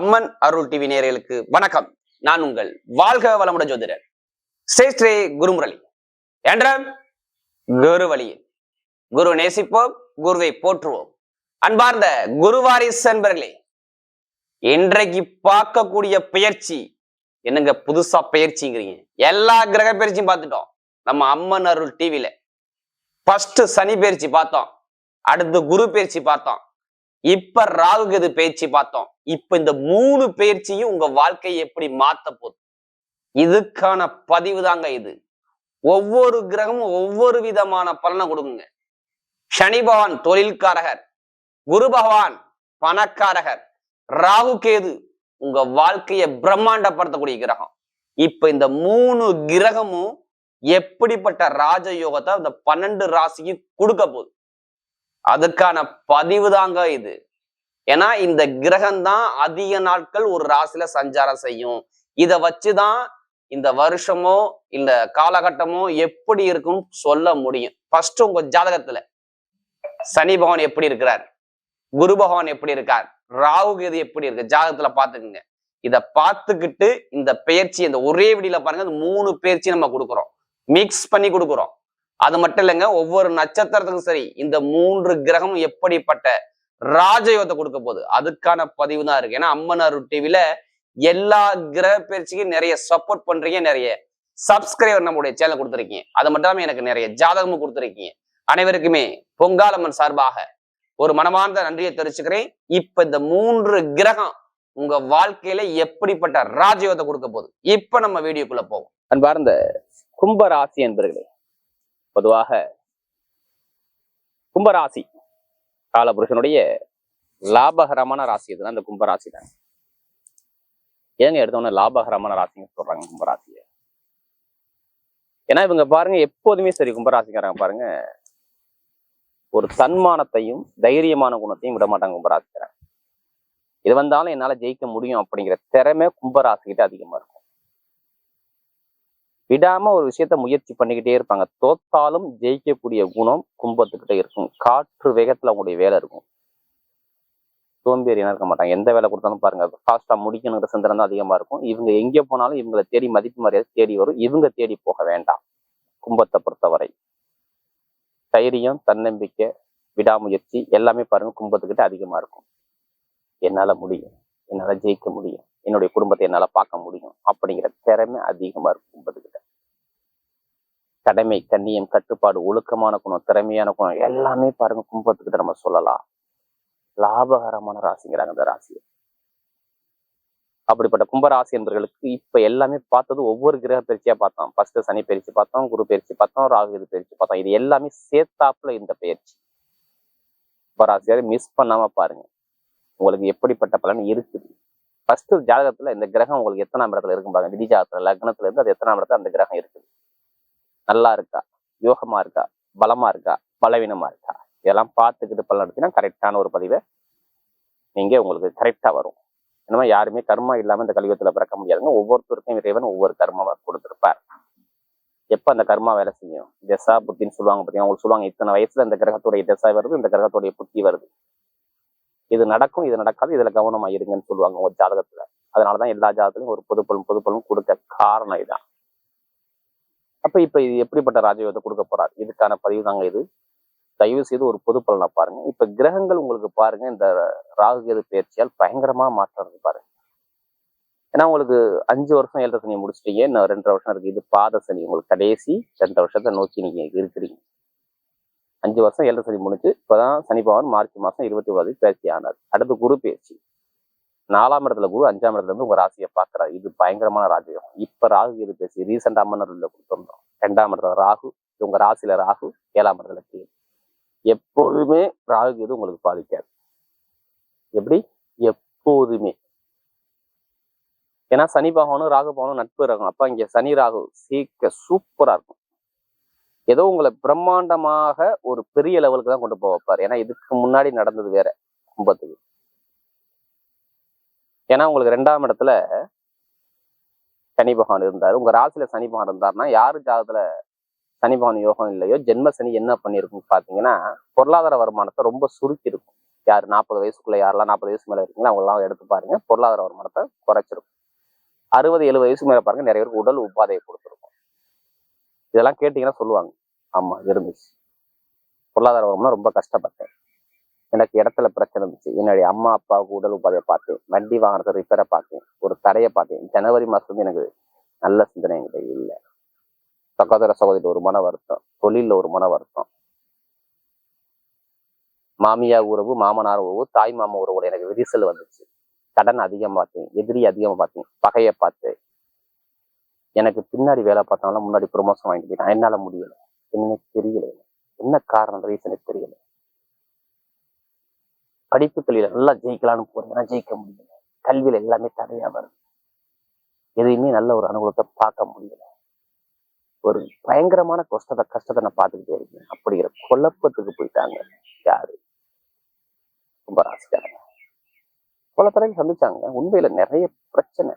அம்மன் அருள் TV நேயர்களுக்கு வணக்கம். நான் உங்கள் வாழ்க வளமுட ஜோதிடர் ஸ்ரேஷ்ரே குருமுரளி. என்ற குரு வழியில். குரு நேசிப்போம் குருவை போற்றுவோம். அன்பார்ந்த குருவாரிஸ் அன்பர்களே இன்றைக்கு பார்க்கக்கூடிய பயிற்சி என்னங்க புதுசா பயிற்சிங்கிறீங்க எல்லா கிரக பயிற்சியும் பார்த்துட்டோம். நம்ம அம்மன் அருள் டிவியில ஃபர்ஸ்ட் சனி பயிற்சி பார்த்தோம். அடுத்து குரு பயிற்சி பார்த்தோம். இப்ப ராகுகது பயிற்சி பார்த்தோம். இப்ப இந்த மூணு பயிற்சியும் உங்க வாழ்க்கையை எப்படி மாத்த போகுது இதுக்கான பதிவு தாங்க இது. ஒவ்வொரு கிரகமும் ஒவ்வொரு விதமான பலனை கொடுக்குங்க. சனி பகவான் தொழில்காரகர் குரு பகவான் பணக்காரகர் ராகு கேது உங்க வாழ்க்கையை பிரம்மாண்டப்படுத்தக்கூடிய கிரகம். இப்ப இந்த மூணு கிரகமும் எப்படிப்பட்ட ராஜயோகத்தை அந்த பன்னெண்டு ராசிக்கு கொடுக்க போகுது? அதுக்கான பதிவு தாங்க இது. ஏன்னா இந்த கிரகம் தான் அதிக நாட்கள் ஒரு ராசியில சஞ்சாரம் செய்யும். இத வச்சுதான் இந்த வருஷமோ இந்த காலகட்டமோ எப்படி இருக்கும் சொல்ல முடியும். ஃபர்ஸ்ட் உங்க ஜாதகத்துல சனி பகவான் எப்படி இருக்கிறார்? குரு பகவான் எப்படி இருக்கார்? ராகு கேது எப்படி இருக்கு? ஜாதகத்துல பாத்துக்குங்க இத பார்த்துக்கிட்டு இந்த பயிற்சி இந்த ஒரே விடியில பாருங்க மூணு பயிற்சி நம்ம கொடுக்குறோம். மிக்ஸ் பண்ணி கொடுக்குறோம். அது மட்டும் இல்லைங்க ஒவ்வொரு நட்சத்திரத்துக்கும் சரி இந்த மூன்று கிரகமும் எப்படிப்பட்ட ராஜயோகத்தை கொடுக்க போகுது? அதுக்கான பதிவு தான் இருக்கு. ஏன்னா அம்மன் அருள் டிவில எல்லா கிரக பயிற்சிக்கும் நிறைய சப்போர்ட் பண்றீங்க நிறைய சப்ஸ்கிரைபர் நம்முடைய சேனல் கொடுத்துருக்கீங்க. அது மட்டும் இல்லாம எனக்கு நிறைய ஜாதகமும் கொடுத்துருக்கீங்க. அனைவருக்குமே பொங்காலம்மன் சார்பாக ஒரு மனமார்ந்த நன்றியை தெரிவிச்சுக்கிறேன். இப்ப இந்த மூன்று கிரகம் உங்க வாழ்க்கையில எப்படிப்பட்ட ராஜயோகத்தை கொடுக்க போகுது? இப்ப நம்ம வீடியோக்குள்ள போவோம். அன்பார்ந்த கும்பராசி என்பர்களே பொதுவாக கும்பராசி காலபுருஷனுடைய லாபகரமான ராசி எதுனா அந்த கும்பராசி தான். ஏங்க எடுத்தோன்னே லாபகரமான ராசின்னு சொல்றாங்க கும்பராசியை? ஏன்னா இவங்க பாருங்க எப்போதுமே சரி கும்பராசிக்காரங்க பாருங்க ஒரு தன்மானத்தையும் தைரியமான குணத்தையும் விட மாட்டாங்க கும்பராசிக்காரன் இது வந்தாலும் என்னால ஜெயிக்க முடியும் அப்படிங்கிற திறமை கும்பராசிக்கிட்ட அதிகமா இருக்கும். விடாம ஒரு விஷயத்த முயற்சி பண்ணிக்கிட்டே இருப்பாங்க. தோத்தாலும் ஜெயிக்கக்கூடிய குணம் கும்பத்துக்கிட்ட இருக்கும். காற்று வேகத்துல அவங்களுடைய வேலை இருக்கும். சோம்பேறியெல்லாம் இருக்க மாட்டாங்க. எந்த வேலை கொடுத்தாலும் பாருங்க ஃபாஸ்டா முடிக்கணுங்கிற சிந்தனை தான் அதிகமா இருக்கும். இவங்க எங்கே போனாலும் இவங்களை தேடி மதிப்பு மரியாதை தேடி வரும். இவங்க தேடி போக வேண்டாம். கும்பத்தை பொறுத்தவரை. தைரியம் தன்னம்பிக்கை விடாமுயற்சி எல்லாமே பாருங்க கும்பத்துக்கிட்ட அதிகமா இருக்கும். என்னால முடியும். என்னால ஜெயிக்க முடியும். என்னுடைய குடும்பத்தை என்னால பார்க்க முடியும். அப்படிங்கிற திறமை அதிகமா இருக்கும் கும்பத்துக்கிட்ட. கடமை கண்ணியம் கட்டுப்பாடு ஒழுக்கமான குணம் திறமையான குணம் எல்லாமே பாருங்க கும்பத்துக்கிட்ட நம்ம சொல்லலாம். லாபகரமான ராசிங்கிறாங்க இந்த ராசியை. அப்படிப்பட்ட கும்பராசி என்பவர்களுக்கு இப்ப எல்லாமே பார்த்தது ஒவ்வொரு கிரக பயிற்சியா பார்த்தோம். ஃபர்ஸ்ட் சனி பயிற்சி பார்த்தோம் குரு பயிற்சி பார்த்தோம் ராகு இது பயிற்சி பார்த்தோம். இது எல்லாமே சேர்த்தாப்புல இந்த பயிற்சி. கும்பராசியாரை மிஸ் பண்ணாம பாருங்க. உங்களுக்கு எப்படிப்பட்ட பலன் இருக்குது? ஃபர்ஸ்ட் ஜாதகத்துல இந்த கிரகம் உங்களுக்கு எத்தனாம் இடத்துல இருக்கும் பாருங்க. விதி ஜாதகத்துல லக்னத்துல இருந்து அது எத்தனாம் இடத்துல அந்த கிரகம் இருக்குது. நல்லா இருக்கா? யோகமா இருக்கா? பலமா இருக்கா? பலவீனமா இருக்கா? இதெல்லாம் பார்த்துக்கிட்டு பலன் எடுத்தீங்கன்னா கரெக்டான ஒரு பதிவை நீங்க உங்களுக்கு கரெக்டா வரும். என்னமா யாருமே கர்மா இல்லாம இந்த கலியுகத்துல பிறக்க முடியாதுங்க. ஒவ்வொருத்தருக்கும் இறைவன் ஒவ்வொரு கர்மாவை கொடுத்துருப்பார். எப்ப அந்த கர்மா வேலை செய்யும்? தசா புத்தின்னு சொல்லுவாங்க பார்த்தீங்கன்னா உங்களுக்கு சொல்லுவாங்க இத்தனை வயசுல இந்த கிரகத்துடைய தசா வருது இந்த கிரகத்துடைய புத்தி வருது. இது நடக்கும் இது நடக்காது இதுல கவனமா இருங்கன்னு சொல்லுவாங்க ஒரு ஜாதகத்துல. அதனாலதான் எல்லா ஜாதகத்திலும் ஒரு பொது புதுப்பலும் கொடுக்க காரணம் இதான். அப்ப இப்ப இது எப்படிப்பட்ட ராஜயோகத்தை கொடுக்க போறார்? இதுக்கான பதிவு தாங்க இது. தயவு செய்து ஒரு பொது பலனை பாருங்க. இப்ப கிரகங்கள் உங்களுக்கு பாருங்க இந்த ராகுகேது பயிற்சியால் பயங்கரமா மாற்றம் இருக்கு பாருங்க. ஏன்னா உங்களுக்கு அஞ்சு வருஷம் ஏழரை சனியை முடிச்சிட்டீங்க இன்னும் ரெண்டரை வருஷம் இருக்கு. இது பாத சனி. உங்களுக்கு கடைசி ரெண்டரை வருஷத்தை நோக்கி நீங்க இருக்கிறீங்க. அஞ்சு வருஷம் ஏழரை சனி முடிச்சு இப்பதான் சனி பகவான் மார்ச் மாசம் இருபத்தி ஒன்பது பயிற்சி ஆனார். அடுத்து குரு பயிற்சி. நாலாம் இடத்துல குரு அஞ்சாம் இடத்துல இருந்து உங்க ராசியை பாக்குறாரு இது பயங்கரமான ராஜயோகம். இப்ப ராகு இது பேசி ரீசெண்டா அம்மனர்ல கொடுத்துருந்தோம் ரெண்டாம் இடத்துல ராகு உங்க ராசியில ராகு ஏழாம் இடத்துல கேது எப்போதுமே ராகு கேது உங்களுக்கு பாதிக்காது. எப்படி? எப்போதுமே. ஏன்னா சனி பகவானும் ராகு பகவானும் நட்பு இருக்கும் அப்ப இங்க சனி ராகு சீக்க சூப்பரா இருக்கும். ஏதோ உங்களை பிரம்மாண்டமாக ஒரு பெரிய லெவலுக்கு தான் கொண்டு போக வைப்பார். ஏன்னா இதுக்கு முன்னாடி நடந்தது வேற கும்பத்துக்கு. ஏன்னா உங்களுக்கு ரெண்டாம் இடத்துல சனி பகவான் இருந்தார். உங்க ராசியில சனி பகவான் இருந்தாருன்னா யாரு ஜாதத்துல சனி பகவான் யோகம் இல்லையோ ஜென்ம சனி என்ன பண்ணிருக்கும் பாத்தீங்கன்னா பொருளாதார வருமானத்தை ரொம்ப சுருக்கி இருக்கும் யார் நாற்பது வயசுக்குள்ள யாரெல்லாம் நாற்பது வயசு மேல இருக்கீங்களோ அவங்களாம் எடுத்து பாருங்க. பொருளாதார வருமானத்தை குறைச்சிருக்கும். அறுபது எழுபது வயசு மேல பாருங்க நிறைய பேருக்கு உடல் உபாதையை கொடுத்துருக்கும். இதெல்லாம் கேட்டீங்கன்னா சொல்லுவாங்க. ஆமா இருந்துச்சு. பொருளாதார வருமானம் ரொம்ப கஷ்டப்பட்டேன். எனக்கு இடத்துல பிரச்சனை இருந்துச்சு. என்னுடைய அம்மா அப்பாவுக்கு உடல் உபாதையை பார்த்தேன். வண்டி வாங்குறத ரிப்பேரை பார்த்தேன். ஒரு தடையை பார்த்தேன். ஜனவரி மாசம் வந்து எனக்கு நல்ல சிந்தனை என்கிட்ட இல்லை. சகோதர சகோதரி ஒரு மன வருத்தம். தொழிலில் ஒரு மன வருத்தம். மாமியார் உறவு மாமனார் உறவு தாய் மாமா உறவு எனக்கு விரிசல் வந்துச்சு. கடன் அதிகமாக பார்த்தேன். எதிரி அதிகமா பார்த்தேன். பகையை பார்த்தேன். எனக்கு பின்னாடி வேலை பார்த்தாலும் முன்னாடி ப்ரொமோஷன் வாங்கிட்டு போயிட்டேன் என்னால முடியலை. என்ன தெரியல. என்ன காரணம்? ரீசனே தெரியல. படிப்பு தொழில நல்லா ஜெயிக்கலாம்னு போறேன் ஏன்னா ஜெயிக்க முடியல. கல்வியில எல்லாமே தடையா வருது. எதையுமே நல்ல ஒரு அனுகூலத்தை பார்க்க முடியல. ஒரு பயங்கரமான கஷ்டத்தை கஷ்டத்தை நான் பார்த்துக்கிட்டே இருக்கேன். அப்படிங்கிற குழப்பத்துக்கு போயிட்டாங்க யாரு? ரொம்ப ராசிக்காரங்க பல தடவை சந்திச்சாங்க. உண்மையில நிறைய பிரச்சனை.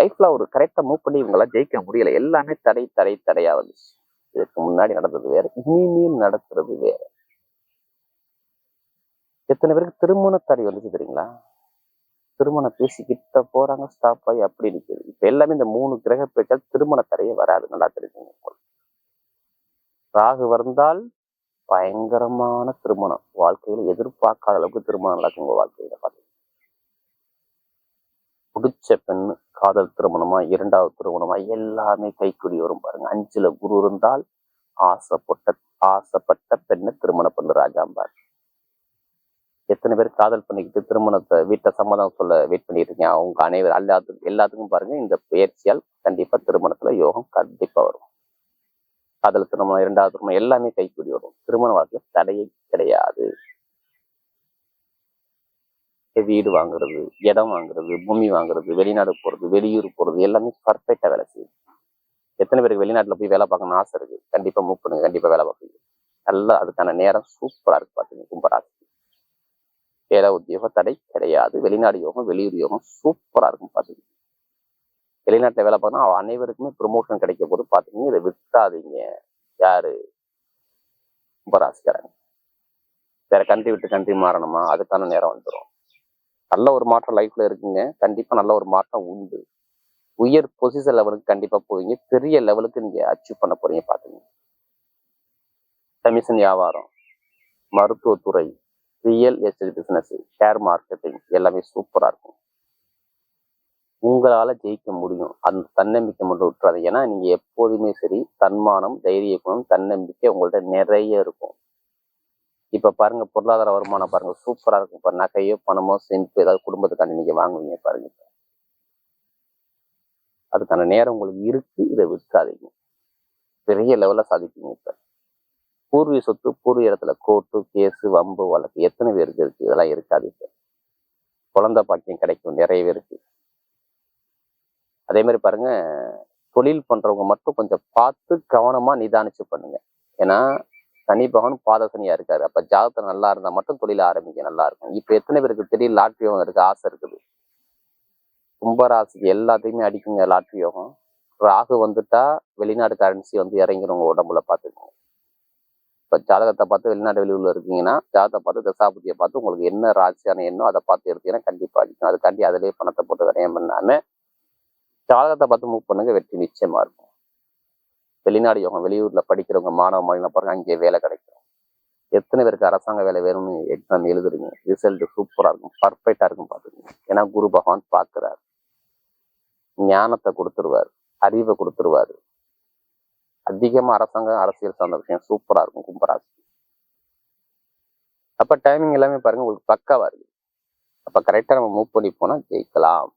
லைஃப்ல ஒரு கரெக்டா மூவ் பண்ணி இவங்கெல்லாம் ஜெயிக்க முடியல. எல்லாமே தடை தடை தடையா வந்துச்சு. இதுக்கு முன்னாடி நடந்தது வேற. இனிமேல் நடத்துறது வேற. எத்தனை பேருக்கு திருமண தடை வந்துச்சு தெரியுங்களா? திருமணம் பேசிக்கிட்ட போறாங்க ஸ்டாப் ஆகி அப்படி நிக்குது. இப்ப எல்லாமே இந்த மூணு கிரக பேச்சால் திருமண தடையே வராது. நல்லா தெரிஞ்சுங்க ராகு வந்தால் பயங்கரமான திருமணம். வாழ்க்கையில எதிர்பார்க்காத அளவுக்கு திருமணம் நடக்கும் உங்க வாழ்க்கையில. பாத்தீங்க பிடிச்ச பெண்ணு காதல் திருமணமா இரண்டாவது திருமணமா எல்லாமே கைக்குடி வரும் பாருங்க. அஞ்சுல குரு இருந்தால் ஆசைப்பட்ட ஆசைப்பட்ட பெண்ணை திருமணம் பண்ணு ராஜாம்பார். எத்தனை பேர் காதல் பண்ணிக்கிட்டு திருமணத்தை வீட்டை சம்மதம் சொல்ல வெயிட் பண்ணிட்டு இருக்கீங்க அவங்க அனைவரும் எல்லாத்துக்கும் எல்லாத்துக்கும் பாருங்க இந்த பயிற்சியால் கண்டிப்பா திருமணத்துல யோகம் கண்டிப்பா வரும். காதல் திருமணம் இரண்டாவது திருமணம் எல்லாமே கைக்கூடி வரும். திருமண வாழ்க்கையில தடையே கிடையாது. வீடு வாங்குறது இடம் வாங்குறது பூமி வாங்குறது வெளிநாடு போறது வெளியூர் போறது எல்லாமே பர்ஃபெக்டா வேலை செய்யுது எத்தனை பேருக்கு வெளிநாட்டுல போய் வேலை பார்க்கணும்னு ஆசை இருக்கு? கண்டிப்பா மூவ் பண்ணுங்க கண்டிப்பா வேலை பார்ப்பீங்க. நல்லா அதுக்கான நேரம் சூப்பரா இருக்கு பாத்தீங்க கும்பராசி. வேலை உத்தியோக தடை கிடையாது. வெளிநாடு யோகம் வெளியூர் யோகம் சூப்பராக இருக்கும் பார்த்துக்கோங்க வெளிநாட்டில் வேலை பார்த்தா அனைவருக்குமே ப்ரொமோஷன் கிடைக்க போது பார்த்துக்கிங்க இதை விற்காதீங்க யாரு? கும்பராசிக்காரங்க. வேற கண்ட்ரி விட்டு கண்ட்ரி மாறணுமா? அதுக்கான நேரம் வந்துடும் நல்ல ஒரு மாற்றம் லைஃப்ல இருக்குங்க. கண்டிப்பா நல்ல ஒரு மாற்றம் உண்டு. உயர் பொசிஷன் லெவலுக்கு கண்டிப்பா போவீங்க. பெரிய லெவலுக்கு நீங்க அச்சீவ் பண்ண போறீங்க பாத்துங்க கமிஷன் வியாபாரம் மருத்துவத்துறை real estate business share marketing எல்லாமே சூப்பராக இருக்கும். உங்களால் ஜெயிக்க முடியும். அந்த தன்னம்பிக்கை மட்டும் விட்டுறாது ஏன்னா நீங்கள் எப்போதுமே சரி தன்மானம் தைரிய குணம் தன்னம்பிக்கை உங்கள்ட்ட நிறைய இருக்கும். இப்போ பாருங்கள் பொருளாதார வருமானம் பாருங்கள் சூப்பராக இருக்கும். இப்போ நகையோ பணமோ செம்பு ஏதாவது குடும்பத்துக்காண்டி நீங்கள் வாங்குவீங்க பாருங்க. அதுக்கான நேரம் உங்களுக்கு இருக்குது இதை விற்காதீங்க பெரிய லெவலில் சாதிப்பீங்க இப்போ. பூர்வீக சொத்து பூர்வீக இடத்துல கோர்ட்டு கேஸு வம்பு வழக்கு எத்தனை பேருக்கு இருக்கு? இதெல்லாம் இருக்காது இப்போ. குழந்தை பாக்கியம் கிடைக்கும் நிறைய பேருக்கு அதே மாதிரி பாருங்க தொழில் பண்றவங்க மட்டும் கொஞ்சம் பார்த்து கவனமா நிதானிச்சு பண்ணுங்க. ஏன்னா சனி பகவான் பாதசனியா இருக்காரு. அப்ப ஜாதகத்துல நல்லா இருந்தா மட்டும் தொழில் ஆரம்பிக்க நல்லா இருக்கும். இப்ப எத்தனை பேருக்கு திடீர் லாட்ரி யோகம் இருக்கு ஆசை இருக்குது. கும்பராசிக்கு எல்லாத்தையுமே அடிக்குங்க லாட்ரி யோகம். ராகு வந்துட்டா வெளிநாடு கரன்சி வந்து இறங்கிடும் உடம்புல பாத்துக்கோங்க இப்போ ஜாதகத்தை பார்த்து வெளிநாடு வெளியூரில் இருக்கீங்கன்னா ஜாதகத்தை பார்த்து தசாபதியை பார்த்து உங்களுக்கு என்ன ராசியான எண்ணோ அதை பார்த்து எடுத்தீங்கன்னா கண்டிப்பாக அடிக்கும். அதுக்காண்டி அதிலே பணத்தை போட்டு விரயம் பண்ணாமல் ஜாதகத்தை பார்த்து மூவ் பண்ணுங்க வெற்றி நிச்சயமாக இருக்கும். வெளிநாடு யோகம் வெளியூரில் படிக்கிறவங்க மாணவ மாநிலம் பாருங்க அங்கேயே வேலை கிடைக்கும். எத்தனை பேருக்கு அரசாங்க வேலை வேணும்னு எக்ஸாம் எழுதுறீங்க? ரிசல்ட் சூப்பராக இருக்கும் பர்ஃபெக்டாக இருக்கும் பாத்துக்கோங்க ஏன்னா குரு பகவான் பார்க்குறாரு. ஞானத்தை கொடுத்துருவார் அறிவை கொடுத்துருவாரு. அதிகமா அரசாங்கம் அரசியல் சார்ந்த விஷயம் சூப்பரா இருக்கும் கும்பராசி. அப்ப டைமிங் எல்லாமே பாருங்க உங்களுக்கு பக்காவா இருக்கு. அப்ப கரெக்டா நம்ம மூவ் பண்ணி போனா ஜெயிக்கலாம்.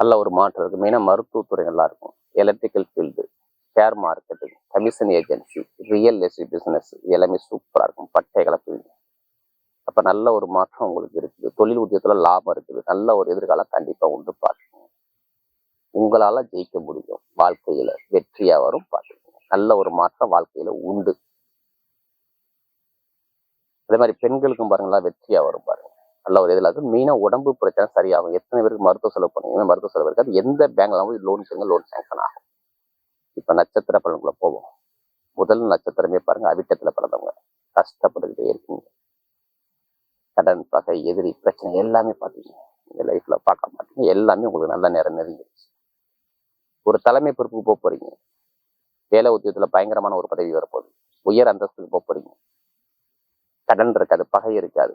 நல்ல ஒரு மாற்றம் இருக்கு. மெயினா மருத்துவத்துறை நல்லா இருக்கும். Electrical field share marketing commission agency real estate business எல்லாமே சூப்பரா இருக்கும். பட்டை கலப்புவீங்க அப்ப நல்ல ஒரு மாற்றம் உங்களுக்கு இருக்குது. தொழில் உத்தியத்துல லாபம் இருக்குது. நல்ல ஒரு எதிர்காலம் கண்டிப்பா உண்டு பார்க்கணும் உங்களால ஜெயிக்க முடியும். வாழ்க்கையில வெற்றியா வரும் பார்த்துக்கோங்க நல்ல ஒரு மாற்றம் வாழ்க்கையில உண்டு. அதே மாதிரி பெண்களுக்கும் பாருங்களா வெற்றியா வரும் பாருங்க. நல்ல ஒரு இதில் அது மெயினாக உடம்பு பிரச்சனை சரியாகும். எத்தனை பேருக்கு மருத்துவ செலவு பண்ணுவீங்க மருத்துவ செலவு இருக்காது. எந்த பேங்க்ல போய் லோன் செய்யுங்க லோன் சேங்ஷன் ஆகும். இப்போ நட்சத்திர பலன்களை போவோம். முதல் நட்சத்திரமே பாருங்க அவிட்டத்தில் பிறந்தவங்க. கஷ்டப்பட்டுக்கிட்டே இருக்கீங்க. கடன் பகை எதிரி பிரச்சனை எல்லாமே பார்த்தீங்க நீங்கள் லைஃப்ல பார்க்க மாட்டீங்க. எல்லாமே உங்களுக்கு நல்ல நேரம் நெருங்கிடுச்சு ஒரு தலைமை பொறுப்புக்கு போக போறீங்க. வேலை உத்தியோகத்துல பயங்கரமான ஒரு பதவி வரப்போகுது. உயர் அந்தஸ்துக்கு போக போறீங்க. கடன் இருக்காது பகை இருக்காது.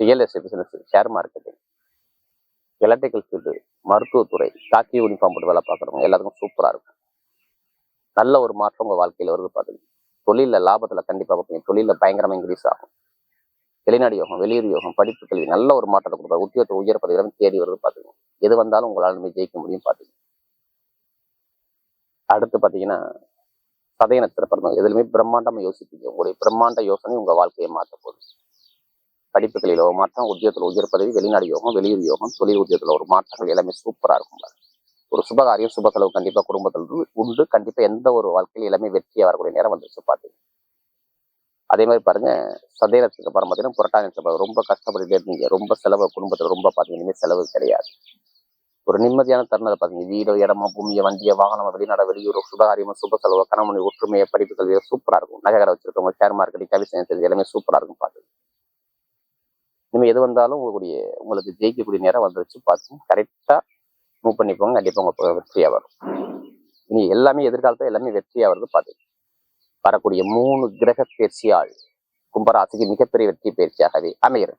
Real estate business share marketing electrical field மருத்துவத்துறை காக்கி யூனிஃபார்ம் போட்டு வேலை பார்க்குறவங்க எல்லாத்துக்கும் சூப்பரா இருக்கும். நல்ல ஒரு மாற்றம் உங்கள் வாழ்க்கையில் வருது பார்த்துங்க தொழிலில் லாபத்தில் கண்டிப்பாக பார்ப்பீங்க. தொழில பயங்கரமாக இன்க்ரீஸ் ஆகும். வெளிநாடு யோகம் வெளியூர் யோகம் படிப்பு கல்வி நல்ல ஒரு மாற்றத்தை கொடுப்பாரு உத்தியோகத்தை உயர் பதவிகளும் தேடி வருது பார்த்துக்கோங்க எது வந்தாலும் உங்களால் ஜெயிக்க முடியும் பார்த்துக்கோங்க அடுத்து பாத்தீங்கன்னா சதய நட்சத்திர பிறந்தவங்க எதுலையுமே பிரம்மாண்டமாக யோசிப்பீங்க உங்களுடைய பிரம்மாண்ட யோசனை உங்க வாழ்க்கையை மாற்ற போகுது. படிப்புகளில் ஒரு மாற்றம் உத்தியோகத்தில் உயர் பதவி வெளிநாடு யோகம் வெளியூர் யோகம் தொழில் உத்தியோகத்தில் ஒரு மாற்றங்கள் எல்லாமே சூப்பரா இருக்கும் ஒரு சுபகாரியம் சுப செலவு கண்டிப்பா குடும்பத்தில் உண்டு- கண்டிப்பாக கண்டிப்பா எந்த ஒரு வாழ்க்கையில எல்லாமே வெற்றியாக வரக்கூடிய நேரம் வந்துருச்சு பார்த்தீங்க அதே மாதிரி பாருங்க சதேரத்துக்கு அப்புறம் பார்த்தீங்கன்னா புரட்டாங்க நட்சத்திரம் ரொம்ப கஷ்டப்பட்டுட்டே இருந்தீங்க ரொம்ப செலவு குடும்பத்துல ரொம்ப பார்த்தீங்கன்னா இனிமேல் செலவு கிடையாது. ஒரு நிம்மதியான தருணத்தை பாத்தீங்க வீடோ இடமோ பூமியை வண்டியை வாகனமோ வெளிநாட வெளியூர் சுபகாரியமோ சுப செலவு கணமணி ஒற்றுமையை படிப்பு கல்வியோ சூப்பரா இருக்கும். நகைக்கடை வச்சிருக்கவங்க ஷேர் மார்க்கெட் கவி சயின்ஸ் எல்லாமே சூப்பரா இருக்கும் பாத்து இனிமேல் எது வந்தாலும் உங்களுடைய உங்களுக்கு ஜெயிக்கக்கூடிய நேரம் வந்துருச்சு பார்த்து கரெக்டா மூவ் பண்ணிப்போங்க கண்டிப்பாக கண்டிப்பா உங்களுக்கு வெற்றியா வரும். இனி எல்லாமே எதிர்காலத்துல எல்லாமே வெற்றியா வருது பார்த்து வரக்கூடிய மூணு கிரக பயிற்சியால் கும்பராசிக்கு மிகப்பெரிய வெற்றி பயிற்சியாகவே அமைகிறது.